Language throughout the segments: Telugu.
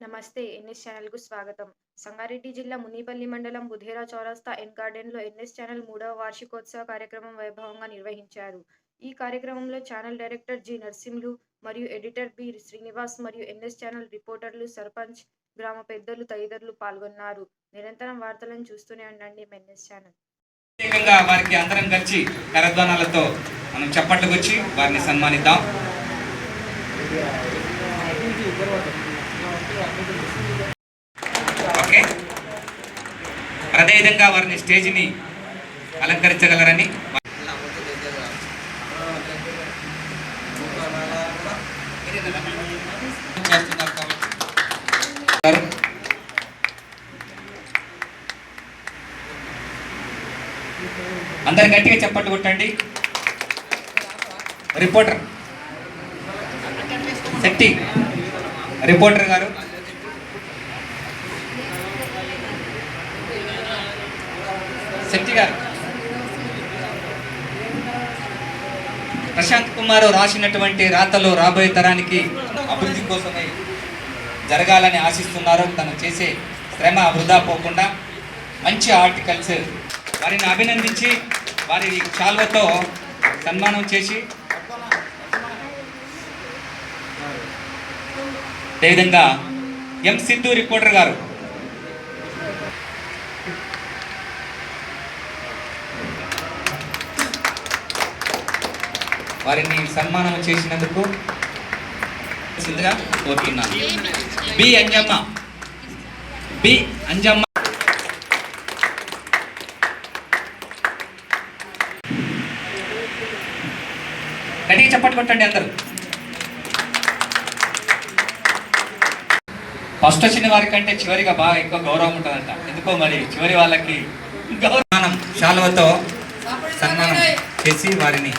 నమస్తే ఎన్ఎస్ ఛానల్కు స్వాగతం. సంగారెడ్డి జిల్లా మునిపల్లి మండలం బుధేరా చౌరస్తా ఎన్ గార్డెన్లో ఎన్ఎస్ ఛానల్ మూడవ వార్షికోత్సవ కార్యక్రమం వైభవంగా నిర్వహించారు. ఈ కార్యక్రమంలో ఛానల్ డైరెక్టర్ జి. నర్సింహులు మరియు ఎడిటర్ బి. శ్రీనివాస్ మరియు ఎన్ఎస్ ఛానల్ రిపోర్టర్లు సర్పంచ్ గ్రామ పెద్దలు తదితరులు పాల్గొన్నారు. నిరంతరం వార్తలను చూస్తూనే ఉండండి ఎన్ఎస్ ఛానల్. ప్రత్యేకంగా వారికి అందరం కలిసి కరధ్వానాలతో మనం చప్పట్లకు వచ్చి వారిని సన్మానిద్దాం. ఓకే. అదేవిధంగా వారిని స్టేజిని అలంకరించగలరని అందరు గట్టిగా చప్పట్లు కొట్టండి. రిపోర్టర్. శక్తి రిపోర్టర్ గారు శక్తి గారు ప్రశాంత్ కుమార్ రాసినటువంటి రాతలో రాబోయే తరానికి అభివృద్ధి కోసమై జరగాలని ఆశిస్తున్నారు. తను చేసే శ్రమ వృధా పోకుండా మంచి ఆర్టికల్స్ వారిని అభినందించి వారి చాల్వతో సన్మానం చేసి అదేవిధంగా ఎం సిద్ధు రిపోర్టర్ గారు వారిని సన్మానం చేసినందుకు కోరుతున్నాను. బి అంజమ్మ. బి అంజమ్మ. గట్టిగా చప్పట్లు కొట్టండి అందరూ. ఫస్ట్ వచ్చిన వారికంటే చివరిగా బాగా ఎక్కువ గౌరవం ఉంటుందంట. ఎందుకో మరి చివరి వాళ్ళకి గౌరవం. శాలువతో సన్మానం చేసి వారిని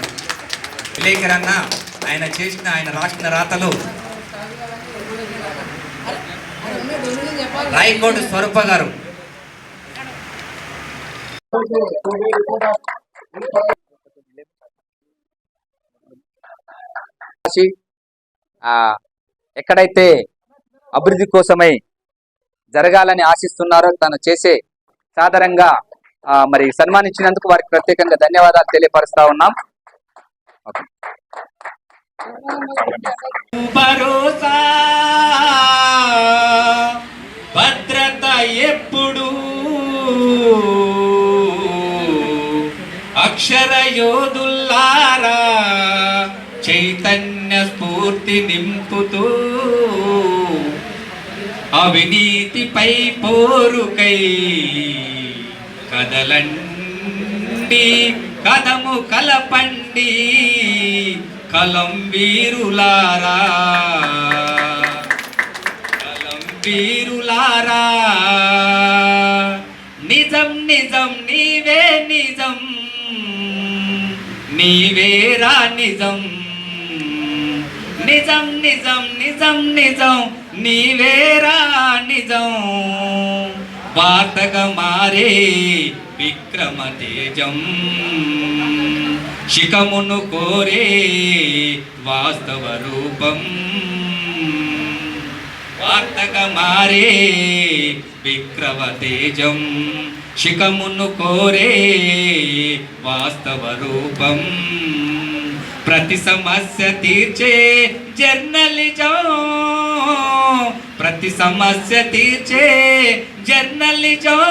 విలేకరన్న ఆయన చేసిన ఆయన రాసిన రాతలు రాయకోటి స్వరూప గారు. ఎక్కడైతే అభివృద్ధి కోసమై జరగాలని ఆశిస్తున్నారో తను చేసే సాధారణంగా మరి సన్మానించినందుకు వారికి ప్రత్యేకంగా ధన్యవాదాలు తెలియపరుస్తా ఉన్నాం. భరోసా. భద్రత ఎప్పుడు. అక్షర యోధుల్లారా చైతన్య స్ఫూర్తి నింపుతూ. అవినీతిపై పోరుకై కదలండి. కదము కలపండి కలం వీరులారా. కలం వీరులారా. నిజం నిజం నీవే నిజం నీవేరా నిజం. నిజం నిజం నిజం నిజం నీవేరా నిజం. వార్తక మారే విక్రమ తేజం. శిఖమును కోరే వాస్తవ రూపం. వార్తక మారే విక్రమ తేజం. శిఖమును కోరే వాస్తవ రూపం. ప్రతి సమస్య తీర్చే జర్నలిజం. ప్రతి సమస్య తీర్చే జర్నలిజం.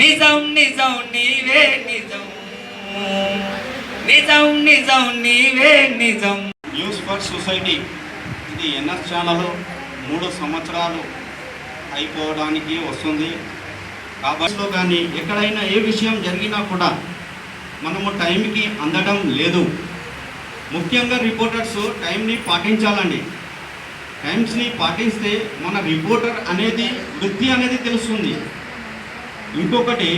నిజం నిజం నీవే నిజం. నిజం నిజం నీవే నిజం. News for society. ఇది ఎన్ఎస్ ఛానల్ మూడు సంవత్సరాలు అయిపోవడానికి వస్తుంది. కాబట్టి కానీ ఎక్కడైనా ఏ విషయం జరిగినా కూడా మనము టైంకి అందడం లేదు. ముఖ్యంగా రిపోర్టర్స్ టైంని పాటించాలండి. టైమ్స్ని పాటిస్తే మన రిపోర్టర్ అనేది వృత్తి అనేది తెలుస్తుంది. ఇంకొకటి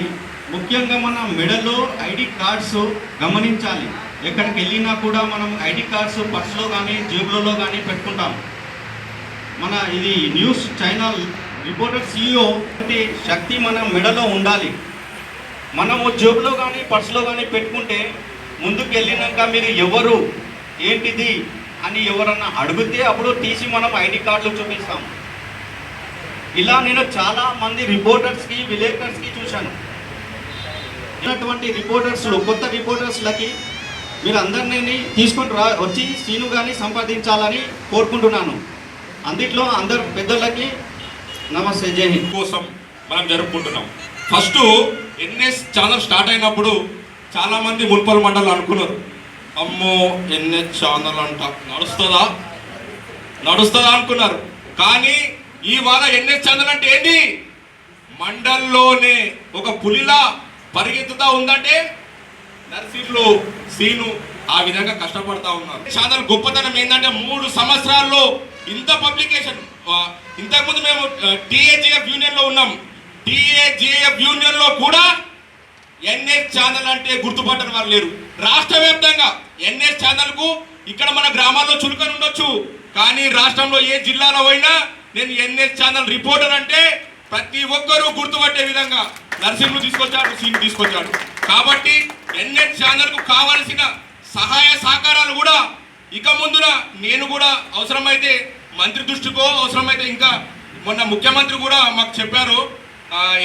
ముఖ్యంగా మన మెడలో ఐడి కార్డ్స్ గమనించాలి. ఎక్కడికి వెళ్ళినా కూడా మనం ఐడి కార్డ్స్ పర్సులో కానీ జేబులలో కానీ పెట్టుకుంటాం. మన ఇది న్యూస్ ఛానల్ రిపోర్టర్ సీఈఓ శక్తి మన మెడలో ఉండాలి. మనము జేబులో కానీ పర్సులో కానీ పెట్టుకుంటే ముందుకు వెళ్ళినాక మీరు ఎవరు ఏంటిది అని ఎవరన్నా అడిగితే అప్పుడు తీసి మనం ఐడి కార్డులు చూపిస్తాం. ఇలా నేను చాలా మంది రిపోర్టర్స్కి విలేకర్స్కి చూశాను. ఉన్నటువంటి రిపోర్టర్స్ కొత్త రిపోర్టర్స్లకి మీరు అందరినీ తీసుకొని రా వచ్చి సీను కానీ సంపాదించాలని కోరుకుంటున్నాను. అందుట్లో అందరు పెద్దలకి నమస్తే జై హింద్. కోసం మనం జరుపుకుంటున్నాం. ఫస్ట్ ఎన్ఎస్ ఛానల్ స్టార్ట్ అయినప్పుడు చాలామంది మున్పల్ మండలం అనుకున్నారు. అమ్మో ఎన్హెచ్ ఛానల్ అంట నడుస్తుందా? నడుస్తుందా అనుకున్నారు. కానీ ఈ వార ఎన్హెచ్ ఛానల్ అంటే ఏంటి మండల్లోనే ఒక పులిలా పరిగెత్తుతా ఉందంటే నర్సింగ్లో సీను ఆ విధంగా కష్టపడతా ఉన్నారు. ఛానల్ గొప్పతనం ఏంటంటే మూడు సంవత్సరాల్లో ఇంత పబ్లికేషన్ ఇంతకుముందు మేము టీఏజేఎఫ్ యూనియన్లో ఉన్నాం. టీఏజేఎఫ్ యూనియన్లో కూడా ఎన్ఎస్ ఛానల్ అంటే గుర్తుపట్టని వారు లేరు. రాష్ట్ర వ్యాప్తంగా ఎన్ఎస్ ఛానల్కు ఇక్కడ మన గ్రామాల్లో చురుకని ఉండొచ్చు. కానీ రాష్ట్రంలో ఏ జిల్లాలో పోయినా నేను ఎన్ఎస్ ఛానల్ రిపోర్టర్ అంటే ప్రతి ఒక్కరూ గుర్తుపట్టే విధంగా నరసింహులు తీసుకొచ్చాడు సీన్ తీసుకొచ్చాడు. కాబట్టి ఎన్ఎస్ ఛానల్కు కావలసిన సహాయ సహకారాలు కూడా ఇక ముందున నేను కూడా అవసరమైతే మంత్రి దృష్టికో అవసరమైతే ఇంకా మొన్న ముఖ్యమంత్రి కూడా మాకు చెప్పారు.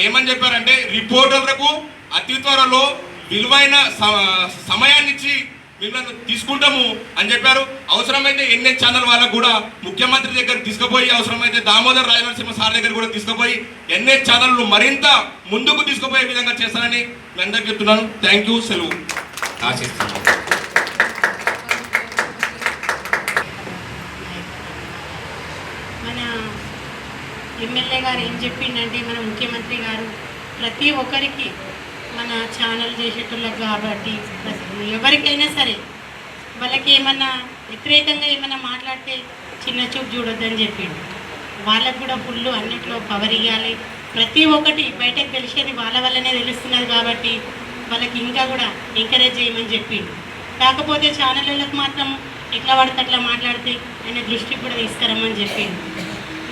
ఏమని చెప్పారంటే రిపోర్టర్లకు అతి త్వరలో విలువైన స- మిమ్మల్ని తీసుకుంటాము అని చెప్పారు. అవసరమైతే ఎన్ఎస్ ఛానల్ వాళ్ళకు కూడా ముఖ్యమంత్రి దగ్గర తీసుకుపోయి అవసరమైతే దామోదర్ రాయలసీమ సార్ దగ్గర కూడా తీసుకుపోయి ఎన్ఎస్ ఛానల్ను మరింత ముందుకు తీసుకుపోయే విధంగా చేస్తానని మీ అందరికి చెప్తున్నాను. Thank you. సెలవు. ఆశిస్తున్నాం మన ఎమ్మెల్యే గారు ఏం చెప్పిండంటే మన ముఖ్యమంత్రి గారు ప్రతి ఒక్కరికి మన ఛానల్ చేసేటోళ్ళకి కాబట్టి ఎవరికైనా సరే వాళ్ళకి ఏమన్నా వ్యతిరేకంగా ఏమన్నా మాట్లాడితే చిన్న చూపు చూడొద్దని చెప్పిండు. వాళ్ళకు కూడా ఫుల్ అన్నిట్లో పవర్ ఇవ్వాలి ప్రతి ఒక్కటి బయటకు తెలిసేది వాళ్ళ వల్లనే తెలుస్తున్నది కాబట్టి వాళ్ళకి ఇంకా కూడా ఎంకరేజ్ చేయమని చెప్పిండు. కాకపోతే ఛానళ్ళకు మాత్రం ఎట్లా పడితే అట్లా మాట్లాడితే ఆయన దృష్టికి కూడా తీసుకురమ్మని చెప్పిండు.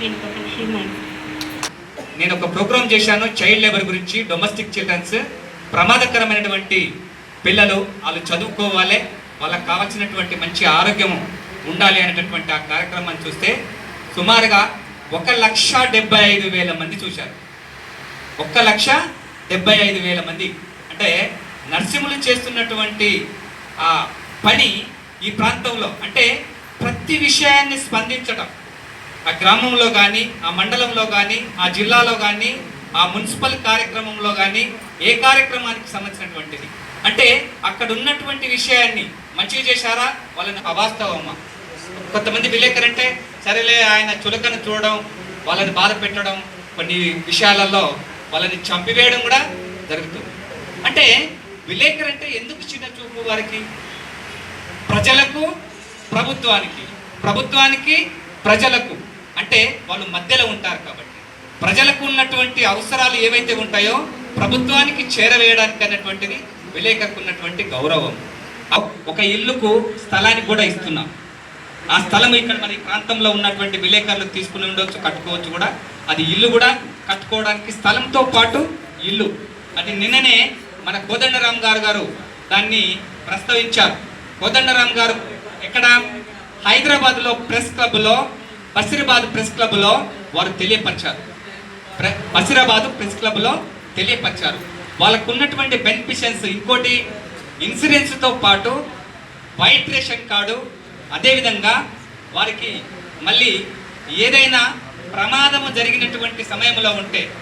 నేను ఒక విషయం నేను ఒక ప్రోగ్రామ్ చేశాను చైల్డ్ లేబర్ గురించి డొమెస్టిక్ చిల్డ్రన్స్ ప్రమాదకరమైనటువంటి పిల్లలు వాళ్ళు చదువుకోవాలి వాళ్ళకి కావాల్సినటువంటి మంచి ఆరోగ్యం ఉండాలి అనేటటువంటి ఆ కార్యక్రమాన్ని చూస్తే సుమారుగా ఒక లక్ష డెబ్బై ఐదు వేల మంది చూశారు. ఒక్క లక్ష డెబ్బై ఐదు వేల మంది. అంటే నర్సింహులు చేస్తున్నటువంటి ఆ పని ఈ ప్రాంతంలో అంటే ప్రతి విషయాన్ని స్పందించడం. ఆ గ్రామంలో కానీ ఆ మండలంలో కానీ ఆ జిల్లాలో కానీ ఆ మున్సిపల్ కార్యక్రమంలో కానీ ఏ కార్యక్రమానికి సంబంధించినటువంటిది. అంటే అక్కడ ఉన్నటువంటి విషయాన్ని మంచిగా చేశారా? వాళ్ళని అవాస్తవమా? కొంతమంది విలేకరంటే సరేలే ఆయన చులకను చూడడం వాళ్ళని బాధ పెట్టడం కొన్ని విషయాలలో వాళ్ళని చంపివేయడం కూడా జరుగుతుంది. అంటే విలేకరంటే ఎందుకు చిన్న చూపు వారికి? ప్రజలకు ప్రభుత్వానికి. ప్రభుత్వానికి ప్రజలకు. అంటే వాళ్ళు మధ్యలో ఉంటారు కాబట్టి. ప్రజలకు ఉన్నటువంటి అవసరాలు ఏవైతే ఉంటాయో ప్రభుత్వానికి చేరవేయడానికి అన్నటువంటిది విలేకరుకు ఉన్నటువంటి గౌరవం ఒక ఇల్లుకు స్థలానికి కూడా ఇస్తున్నాం. ఆ స్థలం ఇక్కడ మన ప్రాంతంలో ఉన్నటువంటి విలేకరులు తీసుకుని ఉండొచ్చు కట్టుకోవచ్చు కూడా. అది ఇల్లు కూడా కట్టుకోవడానికి స్థలంతో పాటు ఇల్లు. అంటే నిన్ననే మన కోదండరామ్ గారు గారు దాన్ని ప్రస్తావించారు. కోదండరామ్ గారు ఎక్కడ? హైదరాబాద్లో ప్రెస్ క్లబ్లో బసిరాబాద్ ప్రెస్ క్లబ్లో వారు తెలియపరిచారు. బసిరాబాద్ ప్రెస్ క్లబ్లో తెలియపరిచారు. వాళ్ళకు ఉన్నటువంటి బెనిఫిషియన్స్ ఇంకోటి ఇన్సూరెన్స్తో పాటు వైట్ రేషన్ కార్డు అదేవిధంగా వారికి మళ్ళీ ఏదైనా ప్రమాదము జరిగినటువంటి సమయంలో ఉంటే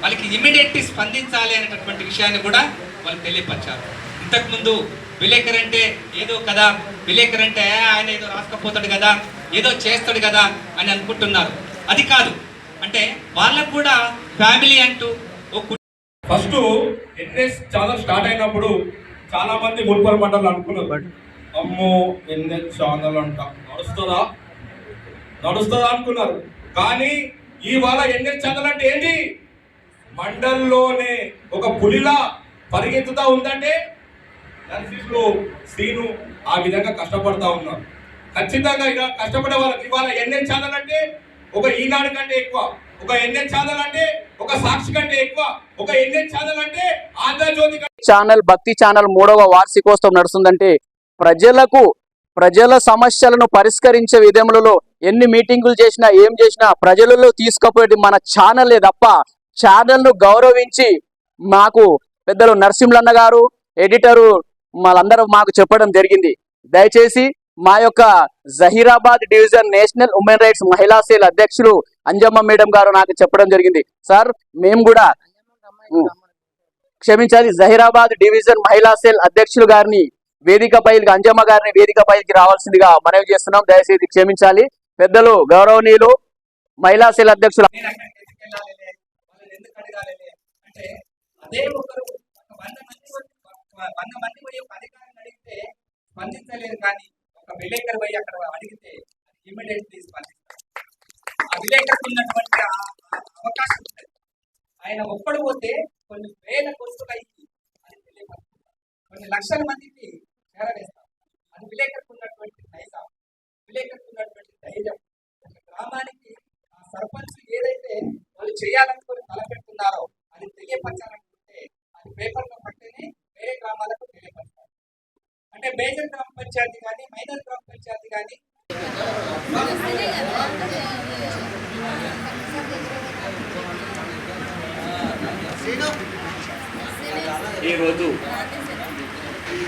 వాళ్ళకి ఇమీడియట్లీ స్పందించాలి అనేటటువంటి విషయాన్ని కూడా వాళ్ళు తెలియపరిచారు. ఇంతకుముందు విలేకరంటే ఏదో కదా విలేకర్ అంటే ఆయన ఏదో రాసుకపోతాడు కదా ఏదో చేస్తాడు కదా అని అనుకుంటున్నారు. అది కాదు. అంటే వాళ్ళకు కూడా ఫ్యామిలీ అంటూ ఫస్ట్ ఎన్ఎస్ ఛానల్ స్టార్ట్ అయినప్పుడు చాలా మంది మున్పల్ మండలం అనుకున్నారు. అమ్మో ఎన్ఎస్ ఛానల్ అంట. నడుస్తుందా? నడుస్తుందా అనుకున్నారు. కానీ ఇవాళ ఎన్ఎస్ ఛానల్ అంటే ఏంటి? మండల్లోనే ఒక పులిలా పరిగెత్తుతా ఉందంటే నర్సింగ్లో సీను ఆ విధంగా కష్టపడతా ఉన్నారు. ఖచ్చితంగా ఇక కష్టపడే వాళ్ళకి ఇవాళ ఎన్ఎస్ ఛానల్ అంటే ఒక ఈనాడు కంటే ఎక్కువ ఒక ఎన్ఎన్ ఛానల్ అంటే ఒక సాక్షి కంటే ఎక్కువ ఒక ఎన్ఎన్ ఛానల్ అంటే ఆంధ్రజ్యోతి ఛానల్ భక్తి ఛానల్ మూడవ వార్షికోత్సవం నడుస్తుందంటే ప్రజలకు ప్రజల సమస్యలను పరిష్కరించే విధములలో ఎన్ని మీటింగులు చేసినా ఏం చేసినా ప్రజలలో తీసుకుపోయేది మన ఛానలే తప్ప ఛానల్ను గౌరవించి మాకు పెద్దలు నరసింహన్న గారు ఎడిటరు వాళ్ళందరూ మాకు చెప్పడం జరిగింది. దయచేసి మా యొక్క Zaheerabad division national women rights మహిళా సేల్ అధ్యక్షులు అంజమ్మ మేడం గారు నాకు చెప్పడం జరిగింది. సార్ మేము కూడా క్షమించాలి జహీరాబాద్ డివిజన్ మహిళా సేల్ అధ్యక్షులు గారిని వేదిక వేదికపై అంజమ్మ గారిని వేదిక పైకి రావాల్సిందిగా మనవి చేస్తున్నాం. దయచేసి క్షమించాలి. పెద్దలు గౌరవనీయులు మహిళా సేల్ అధ్యక్షులు అదే ఒకరు వంద మంది వంద మంది పోయి ఒక అడిగితే స్పందించలేదు కానీ ఒక విలేకరు పోయి అక్కడ అడిగితే ఇమీడియట్లీ స్పందిస్తారు. ఆ విలేకరికి ఉన్నటువంటి ఆ- అవకాశం ఉంటుంది. ఆయన ఒక్కడు పోతే కొన్ని వేల కోట్లు అయ్యి అది తెలియపడుతుంది. కొన్ని లక్షల మందికి చేరవేస్తాం అది విలేకరికి ఉన్నటువంటి నైజం విలేకరికి ఉన్నటువంటి ధైర్యం. ఒక గ్రామానికి ఆ సర్పంచ్ ఏదైతే వాళ్ళు చేయాలనుకుని తలపెడుతున్నారో అది తెలియపరచాలనుకుంటే అది పేపర్లో అంటే మేజర్ గ్రామ పంచాయతీ కానీ మైనర్ గ్రామ పంచాయతీ కానీ. ఈరోజు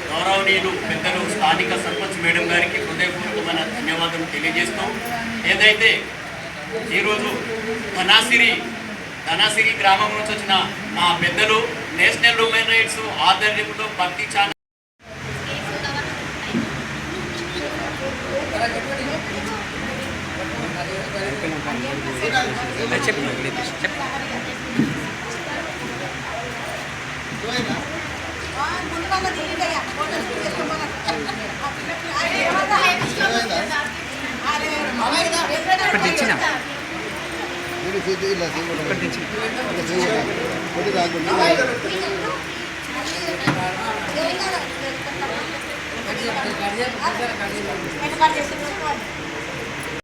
గౌరవనీయులు పెద్దలు స్థానిక సర్పంచ్ మేడం గారికి హృదయపూర్వకమైన ధన్యవాదాలు తెలియజేస్తాం ఏదైతే ఈరోజు ధనాసిరి ధనాసిరి గ్రామం నుంచి వచ్చిన మా పెద్దలు నేషనల్ హ్యూమన్ రైట్స్ ఆధ్వర్యంలో భక్తి ఛానల్ వెనకాల చేసి